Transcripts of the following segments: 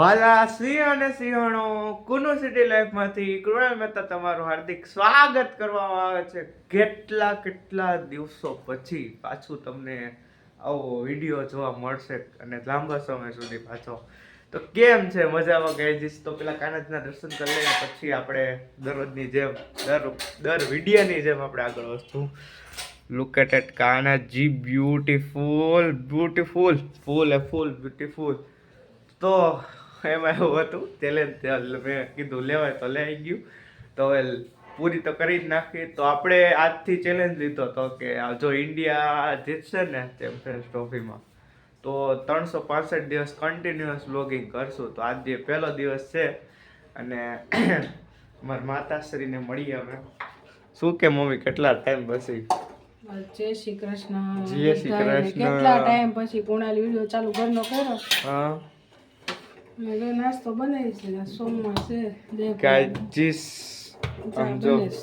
વાલા સિંહ અને સિંહણો, કુનુ સિટી લાઈફમાંથી કૃણાલ મહેતા તમારું હાર્દિક સ્વાગત કરવામાં આવે છે. કેટલા કેટલા દિવસો પછી પાછું તમને આવો વીડિયો જોવા મળશે અને લાંબા સમય સુધી પાછો. તો કેમ છે? મજામાં ગઈ તો પેલા કાનજના દર્શન કરી લઈને પછી આપણે દરરોજની જેમ, દર દર વિડીયાની જેમ આપણે આગળ વસ્તુ look at at Kanaji beautiful beautiful ફૂલ એ ફૂલ બ્યુટીફુલ તો એમાં એવું હતું. ચેલેન્જ મેં કીધું લેવાય તો લઈ ગયું. તો હવે પૂરી તો કરી જ નાખી તો આપણે આજથી ચેલેન્જ લીધો તો કે જો ઇન્ડિયા જીતશે ને ચેમ્પિયન્સ ટ્રોફીમાં તો ત્રણસો પાસઠ દિવસ કન્ટિન્યુઅસ બ્લોગિંગ કરશું. તો આજે પહેલો દિવસ છે અને મારા માતાશ્રીને મળીએ અમે. શું કે મમ્મી કેટલા ટાઈમ પછી? જય શ્રી કૃષ્ણ. જય શ્રી કૃષ્ણ. કેટલા ટાઈમ પછી કુણાલ વીડિયો ચાલુ ઘરનો કર્યો? હા. નાસ્તો બનાવી છે સોમવાર છે બે ગાઈજીસ ચા સમજો બનીશ.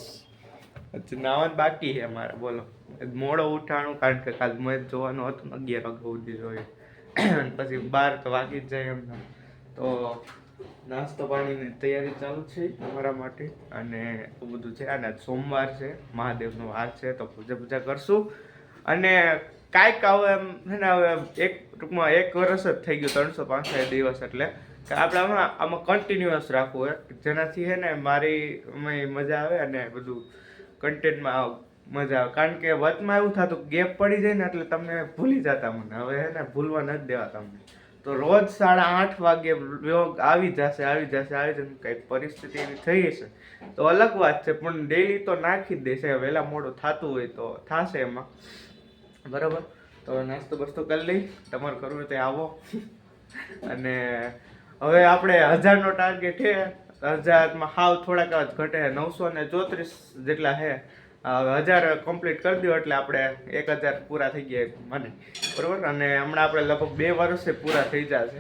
હજી નાવા જ બાકી છે મારે બોલો મોડો ઉઠાણું કારણ કે કાલ મેચ જોવાનું હતું અગિયાર વાગે સુધી જોઈએ પછી બાર તો વાગી જ જાય એમને. તો નાસ્તો પાણીની તૈયારી ચાલુ છે અમારા માટે. અને એવું બધું છે. અને સોમવાર છે. મહાદેવનો વાર છે. તો પૂજા પૂજા કરશું. અને કાંઈક આવું એમ છે ને, હવે એક ટૂંકમાં એક વર્ષ જ થઈ ગયું, ત્રણસો પાંસઠ દિવસ એટલે. કે આપણે આમાં આમાં કન્ટિન્યુઅસ રાખવું હોય. જેનાથી છે ને, મારી મજા આવે અને બધું કન્ટેન્ટમાં મજા આવે. કારણ કે વચમાં એવું થતું ગેપ પડી જાય ને એટલે તમને ભૂલી જતા મને. હવે છે ને, ભૂલવા નથી દેવા તમને. તો રોજ સાડા આઠ વાગે યોગ આવી જશે આવી જશે આવી જશે કંઈક પરિસ્થિતિ એવી થઈ હશે. તો અલગ વાત છે, પણ ડેલી તો નાખી જ દેશે. વહેલા મોડું થતું હોય તો થશે એમાં. બરાબર? તો નાસ્તો બસ્તો કરી લઈ. તમારે કરવું તો આવો. અને હવે આપણે હજારનો ટાર્ગેટ છે. હજારમાં હાવ થોડાક જ ઘટે. નવસો ને ચોત્રીસ જેટલા છે. હવે હજાર કમ્પ્લીટ કરી દો એટલે આપણે એક હજાર પૂરા થઈ ગયા મને. બરાબર? અને હમણાં આપણે લગભગ બે વર્ષે પૂરા થઈ જશે.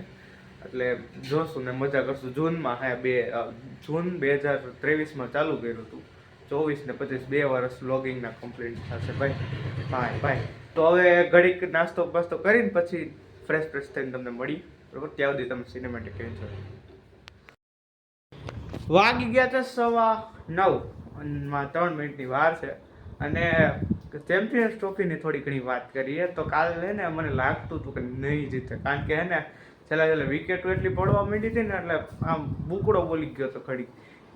એટલે જોશું ને મજા કરશું. જૂનમાં હા બે જૂન બે હજાર ત્રેવીસમાં ચાલુ કર્યું હતું. ચોવીસ ને પચીસ, બે વર્ષ લોગિંગના કમ્પ્લીટ થશે. ભાઈ ભાઈ ભાઈ. તો હવે ઘડીક નાસ્તો બાસ્તો કરીને પછી ફ્રેશ ફ્રેશ થઈને તમને મળી. બરોબર? ત્યાં સુધી તમે સિનેમેટિક એન્જોય વાગી ગયા છે સવા નવ. ત્રણ મિનિટની વાર છે. અને ચેમ્પિયન્સ ટ્રોફીની થોડી ઘણી વાત કરીએ તો કાલે ને મને લાગતું હતું કે નહીં જીતે. કારણ કે હે ને, છેલ્લા છેલ્લા વિકેટો એટલી પડવા માંડી હતી ને, એટલે આમ બુકડો બોલી ગયો હતો ખડી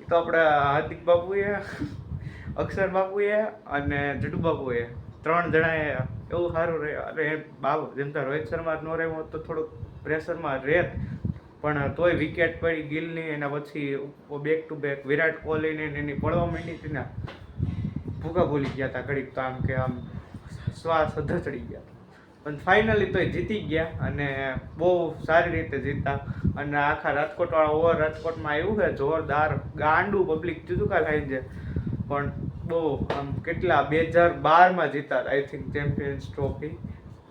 એ તો આપણા હાર્દિક બાબુએ અક્ષર બાબુએ અને જડુ બાબુએ ત્રણ જણાએ એવું સારું રહે અરે બાબુ જેમ તો રોહિત શર્મા ન રહ્યો હોત તો થોડુંક પ્રેશરમાં રહેત પણ તોય વિકેટ પડી ગિલની એના પછી બેક ટુ બેક વિરાટ કોહલીને એની પડવા માંડી હતી ને. ભૂકા ભૂલી ગયા હતા ઘડીક તો આમ કે આમ શ્વાસ ધચડી ગયા પણ ફાઇનલી તોય જીતી ગયા અને બહુ સારી રીતે જીતા. અને આખા રાજકોટવાળા ઓવર રાજકોટમાં આવ્યું છે, જોરદાર ગાંડું પબ્લિક જુદુકા થાય છે. પણ બહુ આમ કેટલા બે હજાર બારમાં જીતા આઈ થિંક ચેમ્પિયન્સ ટ્રોફી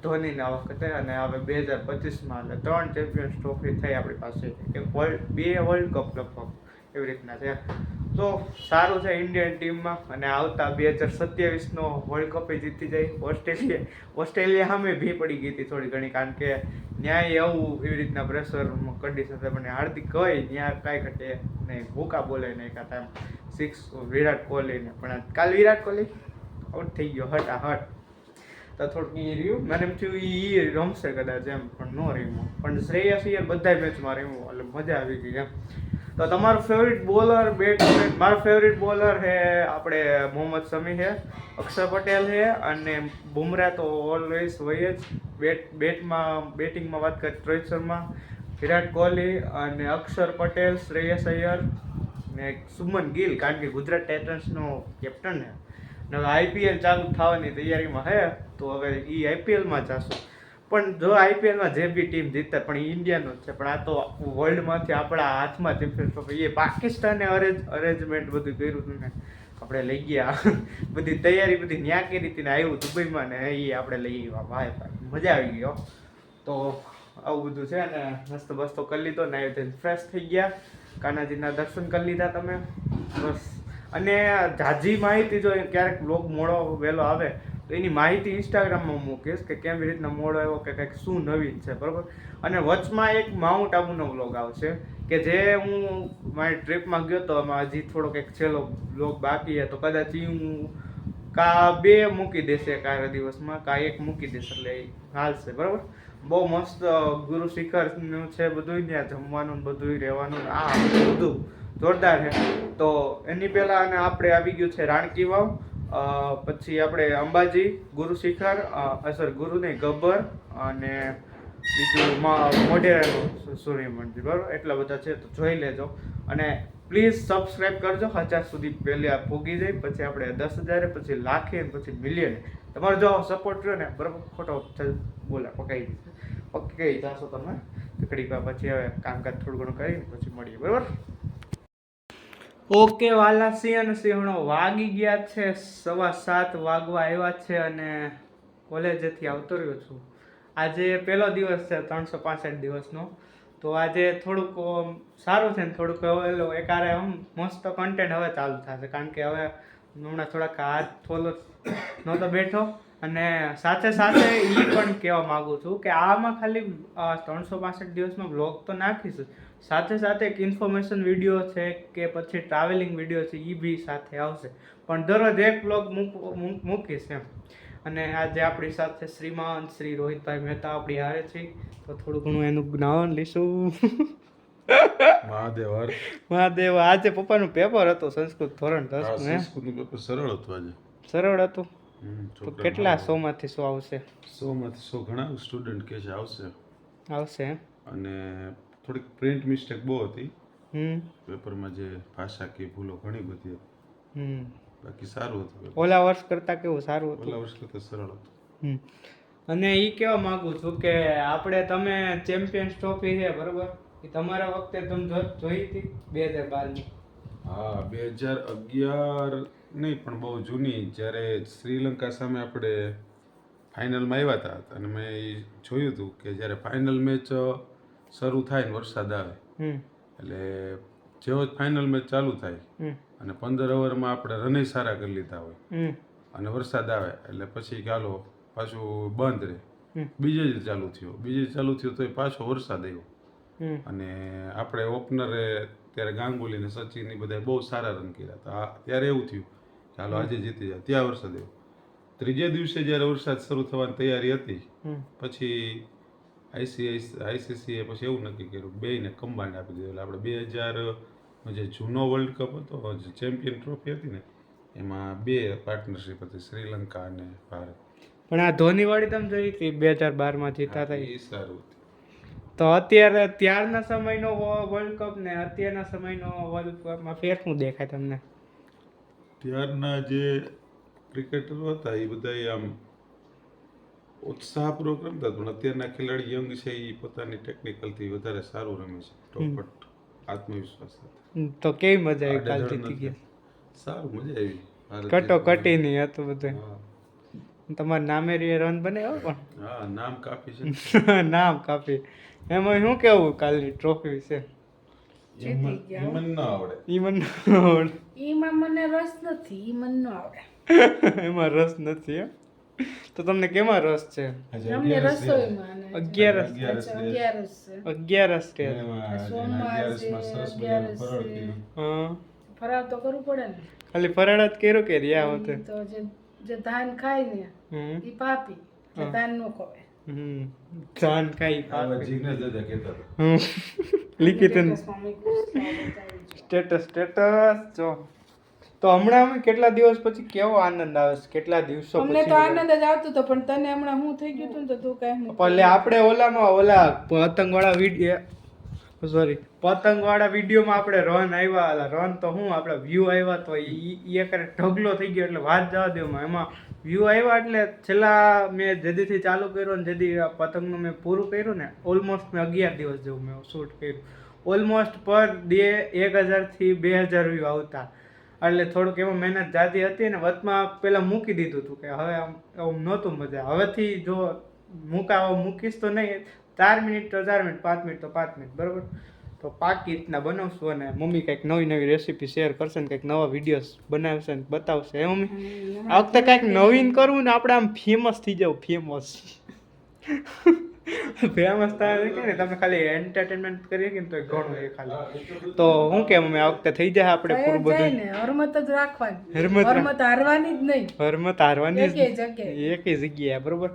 ધોનીના વખતે અને હવે બે હજાર પચીસમાં એટલે ત્રણ ચેમ્પિયન્સ ટ્રોફી થઈ આપણી પાસે એક વર્લ્ડ બે વર્લ્ડ કપ લગભગ એવી રીતના છે તો સારું છે ઇન્ડિયન ટીમમાં અને આવતા બે હજાર સત્યાવીસનો વર્લ્ડ કપ જીતી જાય. ઓસ્ટ્રેલિયા ઓસ્ટ્રેલિયા સામે ભી પડી ગઈ હતી થોડી ઘણી, કારણ કે ન્યાય એવું એવી રીતના પ્રેશર કંડિશન મને હાર્દિક કહે ત્યાં કાંઈ ઘટે નહીં. ભૂકા બોલે નહીં કાં એમ સિક્સ વિરાટ કોહલીને પણ કાલ વિરાટ કોહલી આઉટ થઈ ગયો હટ આ હટ તો થોડુંક એ રહ્યું. મને એમ થયું એ રમશે કદાચ એમ, પણ ન રમ્યું પણ શ્રેયસ અય્યર બધા મેચમાં રમ્યું એટલે મજા આવી ગઈ એમ. તો તમારું ફેવરિટ બોલર બેટ મારો ફેવરિટ બોલર છે આપણે મોહમ્મદ શમી છે અક્ષર પટેલ છે અને બુમરાહ તો ઓલવેઝ હોય જ. બેટ બેટમાં બેટિંગમાં વાત કરીએ રોહિત શર્મા, વિરાટ કોહલી અને અક્ષર પટેલ, શ્રેયસ અય્યર ને સુમન ગિલ, કારણ કે ગુજરાત ટાઇટન્સનો કેપ્ટન છે ને હવે આઈપીએલ ચાલુ થવાની તૈયારીમાં હે, તો હવે એ આઈપીએલમાં જશું. પણ જો આઈપીએલમાં જે બી ટીમ જીતે, પણ ઇન્ડિયાનો જ છે. પણ આ તો વર્લ્ડમાંથી આપણા હાથમાં ચેમ્પિયન્સ ટ્રોફી એ પાકિસ્તાને અરેન્જ અરેન્જમેન્ટ બધું કર્યું હતું ને. આપણે લઈ ગયા. બધી તૈયારી બધી ન્યા કરી હતી ને આવ્યું દુબઈમાં ને એ આપણે લઈ ગયા ભાઈ ભાઈ, મજા આવી ગયો તો આવું બધું છે ને, મસ્ત બસ્તો કરી લીધો ને આવી ફ્રેશ થઈ ગયા. કાનાજીના દર્શન કરી લીધા તમે. બસ. અને ઝાઝી માહિતી જો ક્યારેક બ્લોગ મોડો વહેલો આવે તો એની માહિતી ઇન્સ્ટાગ્રામમાં મૂકીશ કે કેવી રીતના મોડ આવ્યો કે કંઈક શું નવીન છે, બરાબર? અને વચમાં એક માઉન્ટ આબુનો વ્લોગ આવશે કે જે હું મારી ટ્રીપમાં ગયો તો એમાં હજી થોડોક એક છેલ્લો વ્લોગ બાકી હતો કદાચ હું કા બે મૂકી દેશે કાલે દિવસમાં, કા એક મૂકી દેશે, એટલે ઈ હાલશે, બરાબર? બહુ મસ્ત ગુરુ શિખરનું છે બધું ત્યાં જમવાનું બધું રહેવાનું આ બધું જોરદાર છે. તો એની પહેલાં અને આપણે આવી ગયું છે રાણકી વાવ. પછી આપણે અંબાજી, ગુરુ શિખર સોરી ગુરુ નહીં ગબ્બર અને બીજું મોઢેરાનું સૂર્ય મંદિર બરાબર? એટલા બધા છે, તો જોઈ લેજો. અને પ્લીઝ સબસ્ક્રાઇબ કરજો. હજાર સુધી પહેલાં ભોગી જાય. પછી આપણે દસ હજાર, પછી લાખે પછી મિલિયન તમારો જો સપોર્ટ રહ્યો ને, બરાબર? ખોટો બોલા, પકાઈ દીધો પકાઈ જાશો તમે. ઘડીક પછી હવે કામકાજ થોડું ઘણું કરીને પછી મળીએ, બરાબર? ઓકે, વાલા સિંહ અને સિંહણો વાગી ગયા છે. સવા સાત વાગવા આવ્યા છે અને કોલેજેથી આવતો રહ્યો છું. આજે પહેલો દિવસ છે ત્રણસો પાસઠ દિવસનો. તો આજે થોડુંક સારું છે ને થોડુંક હવે એકારે આમ મસ્ત કન્ટેન્ટ હવે ચાલુ થશે. કારણ કે હવે હમણાં થોડાક હાથ થોલો નહોતો બેઠો. અને સાથે સાથે એ પણ કહેવા માગું છું કે આમાં ખાલી ત્રણસો પાસઠ દિવસમાં બ્લોગ તો નાખીશું. સાથે સાથે એક ઇન્ફોર્મેશન વીડિયો છે કે પછી ટ્રાવેલિંગ વીડિયો છે એ બી સાથે આવશે. પણ દરરોજ એક બ્લોગ મૂકીશ એમ. અને આજે આપણી સાથે શ્રીમાન શ્રી રોહિતભાઈ મહેતા આપણી હારે છે. તો થોડું ઘણું એનું જ્ઞાન લઈશું મહાદેવ મહાદેવ આજે પપ્પાનું પેપર હતું સંસ્કૃત ધોરણ દસ સંસ્કૃતનું પેપર સરળ હતું આજે. સરળ હતું. તો કેટલા કેટલા સોમાંથી સો આવશે? સો માંથી સો ઘણા સ્ટુડન્ટ કે છે આવશે. આવશે અને થોડીક પ્રિન્ટ મિસ્ટેક બહુ હતી. હમ. પેપરમાં જે ભાષા કે ભૂલો ઘણી બધી હતી. હમ. બાકી સારું હતું ઓલા વર્ષ કરતા કેવું સારું હતું? ઓલા વર્ષ કરતાં સરળ હતું. અને એ કહેવા માંગુ છું કે આપણે તમે ચેમ્પિયન્સ ટ્રોફી છે બરોબર? એ તમારા વખતે તમે જોઈ હતી? બે હજાર બારની. હા બે હજાર અગિયાર નહીં પણ બહુ જૂની. જ્યારે શ્રીલંકા સામે આપણે ફાઇનલમાં આવ્યા હતા. અને મેં એ જોયું હતું કે જ્યારે ફાઇનલ મેચ શરૂ થાય ને વરસાદ આવે. એટલે જેવો જ ફાઇનલ મેચ ચાલુ થાય અને પંદર ઓવરમાં આપણે રને સારા કરી લીધા હોય. અને વરસાદ આવે એટલે પછી ચાલો પાછું બંધ રહે. બીજે જ ચાલુ થયો. બીજે ચાલુ થયો તો પાછો વરસાદ આવ્યો. અને આપણે ઓપનરે ત્યારે ગાંગુલી ને સચિન એ બધા બહુ સારા રન કર્યા હતા. ત્યારે એવું થયું ચાલો આજે જીતી જાય. ત્યાં વરસાદ આવ્યો. ત્રીજે દિવસે જ્યારે વરસાદ શરૂ થવાની તૈયારી હતી પછી આઈસીઆઈ આઈસીસીએ પછી એવું નક્કી કર્યું બેયને કમ્બાઈન આપી દીધું. એટલે આપણે બે હજાર જે જૂનો વર્લ્ડ કપ હતો જે ચેમ્પિયન ટ્રોફી હતી ને એમાં બે પાર્ટનરશિપ હતી શ્રીલંકા અને ભારત. પણ આ ધોનીવાળી તમે જોઈ હતી બે હજાર બારમાં જીતા હતા એ સારું હતું. તો અત્યારે ત્યારના સમયનો વર્લ્ડ કપ ને અત્યારના સમયનો વર્લ્ડ કપમાં ફેર શું દેખાય તમને? ત્યારના જે ક્રિકેટરો હતા એ બધા આમ ઉત્સાહપૂર્વક રમતા પણ અત્યારના ખેલાડી યંગ છે એ પોતાની ટેકનિકલથી વધારે સારું રમે છે. ટોપટ આત્મવિશ્વાસ સાથે. તો કેવી મજા આવી કાલ જીતી ગયા સારું મજા આવી કટો કટી નહીં હતું બધું. હા. તમારા નામે રે રન પણ? હા નામ કાપી છે. નામ કાપી. એમાં શું કેવું કાલની ટ્રોફી વિશે? એમાં એમાં ન આવડે. ઈ મને ન આવડે. એમાં મને રસ નથી ઈ ન આવડે. એમાં રસ નથી હે. તો તમને કેમાં રસ છે? અગિયારસ અગિયારસ ફરાળ તો કરવું પડે ને. ખાલી ફરાળ જ કર્યું કે રહ્યા હોતે? તો જે જે ધાન ખાય ને ઈ પાપી. ધાન નો ખવાય. હમ. જાન કહેતા લિખિત. સ્ટેટસ સ્ટેટસ જો. તો હમણાં અમે કેટલા દિવસ પછી કેવો આનંદ આવે છે? કેટલા દિવસો અમને તો આનંદ જ આવતો હતો પણ તને હમણાં હું થઈ ગયું હતું તો તું કાંઈ એટલે આપણે ઓલામાં ઓલા પતંગવાળા વીડિયો સોરી પતંગવાળા વિડીયોમાં આપણે રન આવ્યા હતા રન તો હું આપણે વ્યૂ આવ્યા તો એ ઈ એક ઢગલો થઈ ગયો એટલે વાત જવા દેવામાં એમાં. વ્યૂ આવ્યા એટલે છેલ્લા મેં જેદીથી ચાલુ કર્યો ને જેદી પતંગનું મેં પૂરું કર્યું ને ઓલમોસ્ટ મેં અગિયાર દિવસ જેવું મેં શૂટ કર્યું. ઓલમોસ્ટ પર ડે એક હજારથી બે હજાર વ્યૂ આવતા. એટલે થોડુંક એમાં મહેનત જાતી હતી અને વચમાં પહેલાં મૂકી દીધું હતું કે હવે આમ આમ નહોતું મજા. હવેથી જો મૂકાવો મૂકીશ તો નહીં. ચાર મિનિટ તો ચાર મિનિટ પાંચ મિનિટ તો પાંચ મિનિટ બરાબર? તો પાકી રીતના બનાવશું અને મમ્મી કંઈક નવી નવી રેસીપી શેર કરશે ને કંઈક નવા વિડીયોસ બનાવશે ને બતાવશે. એ મમ્મી? આ વખતે કંઈક નવીન કરવું ને આપણે આમ ફેમસ થઈ જવું ફેમસ ફેમસ થાય કે ને તમે ખાલી એન્ટરટેનમેન્ટ કરીએ કે તો ઘણું એ ખાલી. તો હું કેમ અમે આ વખતે થઈ જાય આપણે પૂરું બધું? હરમત જ રાખવાની. હરમત હરમત હારવાની જ નહીં. હરમત હારવાની જ એક જગ્યાએ. બરોબર?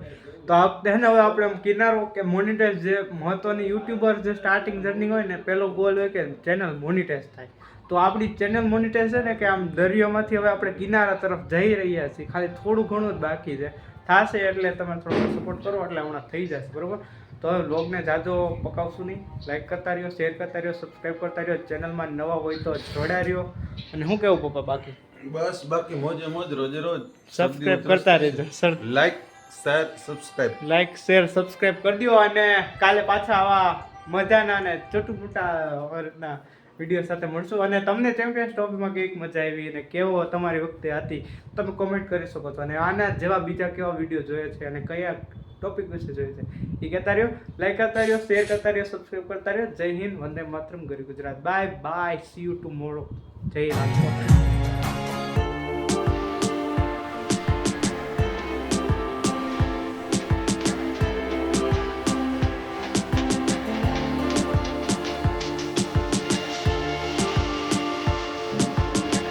તો આ વખતે હે ને હવે આપણે કિનારો કે મોનિટાઇઝ જે મહત્વની યુટ્યુબર જે સ્ટાર્ટિંગ જર્ની હોય ને પેલો ગોલ હોય કે ચેનલ મોનિટાઇઝ થાય. તો આપણી ચેનલ મોનિટાઇઝ છે ને કે આમ દરિયોમાંથી હવે આપણે કિનારા તરફ જઈ રહ્યા છીએ. ખાલી થોડું ઘણું જ બાકી છે. થશે એટલે તમે થોડો સપોર્ટ કરો એટલે હમણાં થઈ જશે બરાબર? તો હવે બ્લોગને જાજો પકાવશું નહીં લાઇક કરતા રહ્યો શેર કરતા રહ્યો સબસ્ક્રાઈબ કરતા રહ્યો ચેનલમાં નવા હોય તો જોડા રહ્યો. અને હું કેવું પપ્પા બાકી? બસ બાકી મોજે મોજ રોજે રોજ. સબસ્ક્રાઈબ કરતા રહેજો sir like share subscribe like share subscribe કરી દો અને કાલે પાછા આવા મજાના અને છોટું મોટા રીતના વીડિયો સાથે મળશું. અને તમને ચેમ્પિયન્સ ટ્રોફીમાં કેવી મજા આવી અને કેવો તમારી વખતે હતી, તમે કોમેન્ટ કરી શકો છો. અને આના જેવા બીજા કેવા વીડિયો જોઈએ છે અને કયા ટોપિક વિશે જોઈએ છે, એ કહેતા રહ્યો. લાઈક કરતા રહ્યો શેર કરતા રહ્યો સબસ્ક્રાઈબ કરતા રહ્યો. જય હિન્દ, વંદે માતરમ, ગરી Gujarat. Bye bye see you tomorrow Jai Rajkot